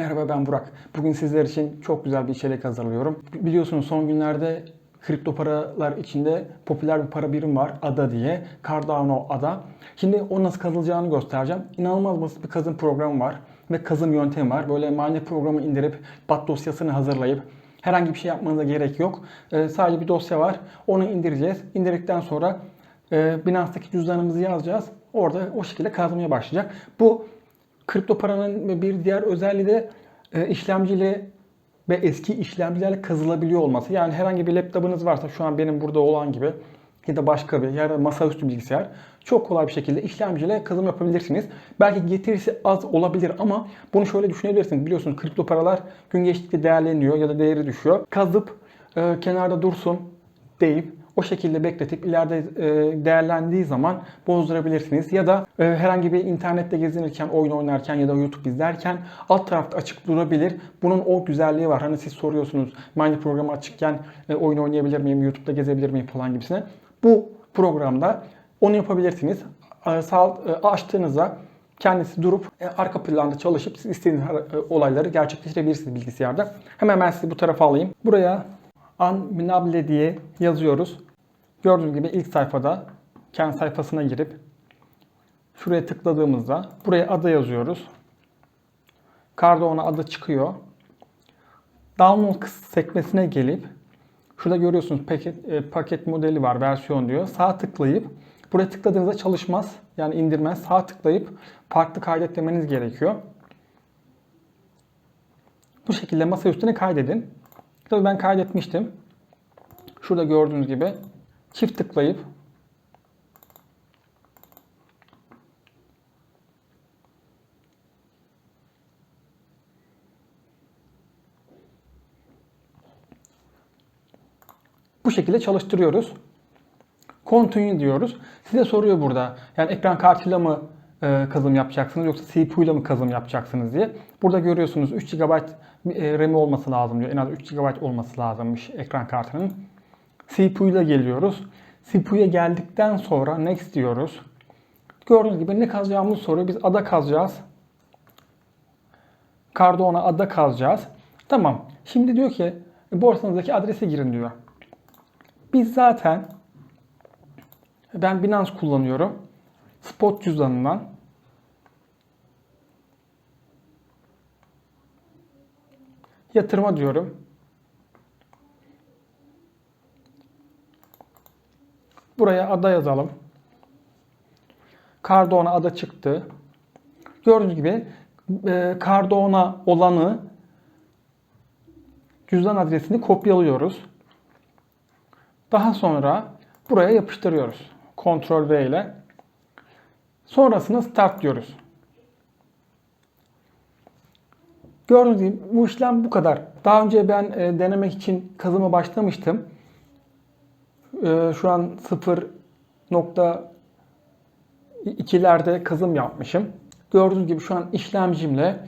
Merhaba ben Burak. Bugün sizler için çok güzel bir içerik hazırlıyorum. Biliyorsunuz son günlerde kripto paralar içinde popüler bir para birim var ADA diye. Cardano ADA. Şimdi o nasıl kazılacağını göstereceğim. İnanılmaz basit bir kazım programı var ve kazım yöntemi var. Böyle miner programı indirip bat dosyasını hazırlayıp herhangi bir şey yapmanıza gerek yok. Ee, sadece bir dosya var. Onu indireceğiz. İndirdikten sonra e, Binance'daki cüzdanımızı yazacağız. Orada o şekilde kazmaya başlayacak. Bu kripto paranın bir diğer özelliği de e, işlemciyle ve eski işlemcilerle kazılabiliyor olması. Yani herhangi bir laptopunuz varsa şu an benim burada olan gibi ya da başka bir ya da masaüstü bilgisayar çok kolay bir şekilde işlemciyle kazım yapabilirsiniz. Belki getirisi az olabilir ama bunu şöyle düşünebilirsiniz. Biliyorsunuz kripto paralar gün geçtikçe değerleniyor ya da değeri düşüyor. Kazıp e, kenarda dursun deyip o şekilde bekletip ileride e, değerlendiği zaman bozdurabilirsiniz. Ya da e, herhangi bir internette gezinirken, oyun oynarken ya da YouTube izlerken alt tarafta açık durabilir. Bunun o güzelliği var. Hani siz soruyorsunuz Miner programı açıkken e, oyun oynayabilir miyim, YouTube'da gezebilir miyim falan gibisine. Bu programda onu yapabilirsiniz. Açtığınızda kendisi durup arka planda çalışıp siz istediğiniz olayları gerçekleştirebilirsiniz bilgisayarda. Hemen ben sizi bu tarafa alayım. Buraya Unminable diye yazıyoruz. Gördüğünüz gibi ilk sayfada kendi sayfasına girip şuraya tıkladığımızda buraya adı yazıyoruz. Cardano adı çıkıyor. Download sekmesine gelip şurada görüyorsunuz paket, e, paket modeli var versiyon diyor. Sağ tıklayıp buraya tıkladığınızda çalışmaz. Yani indirmez. Sağ tıklayıp farklı kaydet demeniz gerekiyor. Bu şekilde masa üstüne kaydedin. Tabii ben kaydetmiştim. Şurada gördüğünüz gibi çift tıklayıp bu şekilde çalıştırıyoruz. Continue diyoruz. Size soruyor burada. Yani ekran kartıyla mı e, kazım yapacaksınız yoksa CPU ile mi kazım yapacaksınız diye. Burada görüyorsunuz 3 GB RAM'i olması lazım diyor. En az 3 GB olması lazımmış ekran kartının. CPU ile geliyoruz. CPU'ya geldikten sonra next diyoruz. Gördüğünüz gibi ne kazacağımızı soruyor. Biz ada kazacağız. Cardano ada kazacağız. Tamam. Şimdi diyor ki borsanızdaki adrese girin diyor. Biz zaten ben Binance kullanıyorum. Spot cüzdanından yatırma diyorum. Buraya ada yazalım. Cardano ada çıktı. Gördüğünüz gibi e, Cardano olanı cüzdan adresini kopyalıyoruz. Daha sonra buraya yapıştırıyoruz. Ctrl V ile. Sonrasında start diyoruz. Gördüğünüz gibi bu işlem bu kadar. Daha önce ben e, denemek için kazıma başlamıştım. E, şu an 0.2'lerde kazım yapmışım. Gördüğünüz gibi şu an işlemcimle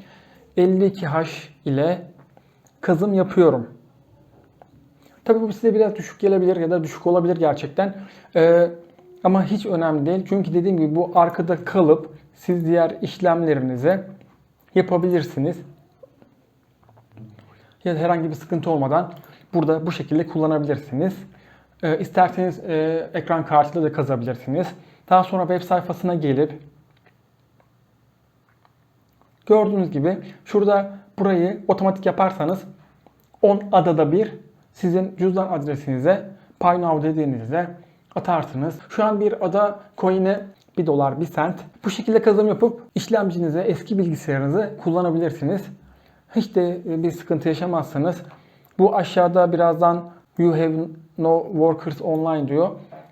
52H ile kazım yapıyorum. Tabii bu size biraz düşük gelebilir ya da düşük olabilir gerçekten. Ee, ama hiç önemli değil. Çünkü dediğim gibi bu arkada kalıp siz diğer işlemlerinizi yapabilirsiniz. Ya da herhangi bir sıkıntı olmadan burada bu şekilde kullanabilirsiniz. Ee, isterseniz e, ekran kartıyla da kazabilirsiniz. Daha sonra web sayfasına gelip gördüğünüz gibi şurada burayı otomatik yaparsanız 10 adada bir sizin cüzdan adresinize PayNow dediğinizde atarsınız. Şu an bir ada coin'e 1 dolar 1 sent. Bu şekilde kazanım yapıp işlemcinize, eski bilgisayarınızı kullanabilirsiniz. Hiç de bir sıkıntı yaşamazsanız bu aşağıda birazdan you have no workers online diyor.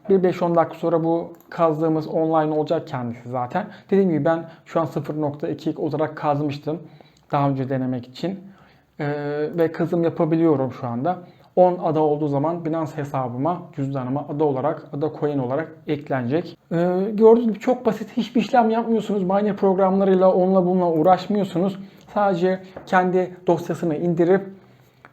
Bir 5-10 dakika sonra bu kazdığımız online olacak kendisi zaten. Dediğim gibi ben şu an 0.2 olarak kazmıştım daha önce denemek için. Ee, ve kazım yapabiliyorum şu anda. 10 ada olduğu zaman Binance hesabıma, cüzdanıma ada olarak, ada coin olarak eklenecek. Ee, gördüğünüz gibi çok basit. Hiçbir işlem yapmıyorsunuz. Miner programlarıyla onunla bununla uğraşmıyorsunuz. Sadece kendi dosyasını indirip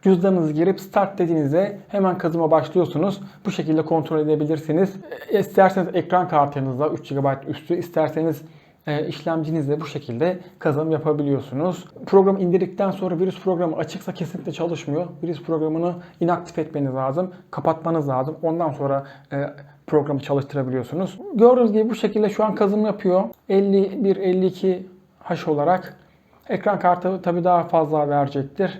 cüzdanınızı girip start dediğinizde hemen kazıma başlıyorsunuz. Bu şekilde kontrol edebilirsiniz. İsterseniz ekran kartınızda 3 GB üstü, isterseniz e, işlemcinizle bu şekilde kazanım yapabiliyorsunuz. Programı indirdikten sonra virüs programı açıksa kesinlikle çalışmıyor. Virüs programını inaktif etmeniz lazım, kapatmanız lazım. Ondan sonra e, programı çalıştırabiliyorsunuz. Gördüğünüz gibi bu şekilde şu an kazanım yapıyor. 51-52 H olarak. Ekran kartı tabii daha fazla verecektir.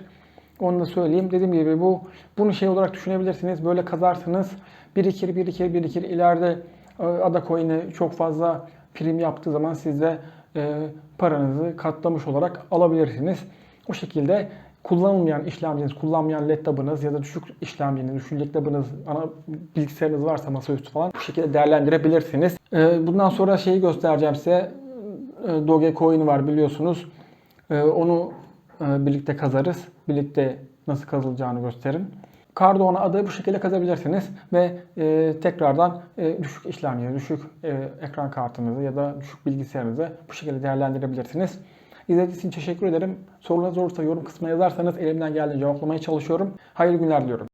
Onu da söyleyeyim. Dediğim gibi bu bunu şey olarak düşünebilirsiniz. Böyle kazarsınız. Birikir, birikir, birikir. İleride e, Ada Coin'i çok fazla prim yaptığı zaman siz de e, paranızı katlamış olarak alabilirsiniz. O şekilde kullanılmayan işlemciniz, kullanmayan laptop'ınız ya da düşük işlemciniz, düşük laptop'ınız, ana bilgisayarınız varsa masaüstü falan bu şekilde değerlendirebilirsiniz. E, bundan sonra şeyi göstereceğim size. E, Dogecoin var biliyorsunuz. E, onu birlikte kazarız. Birlikte nasıl kazılacağını gösterin. Cardano adı bu şekilde kazabilirsiniz ve e, tekrardan e, düşük işlemci, düşük e, ekran kartınızı ya da düşük bilgisayarınızı bu şekilde değerlendirebilirsiniz. İzlediğiniz için teşekkür ederim. Sorularınız olursa yorum kısmına yazarsanız elimden geldiğince cevaplamaya çalışıyorum. Hayırlı günler diliyorum.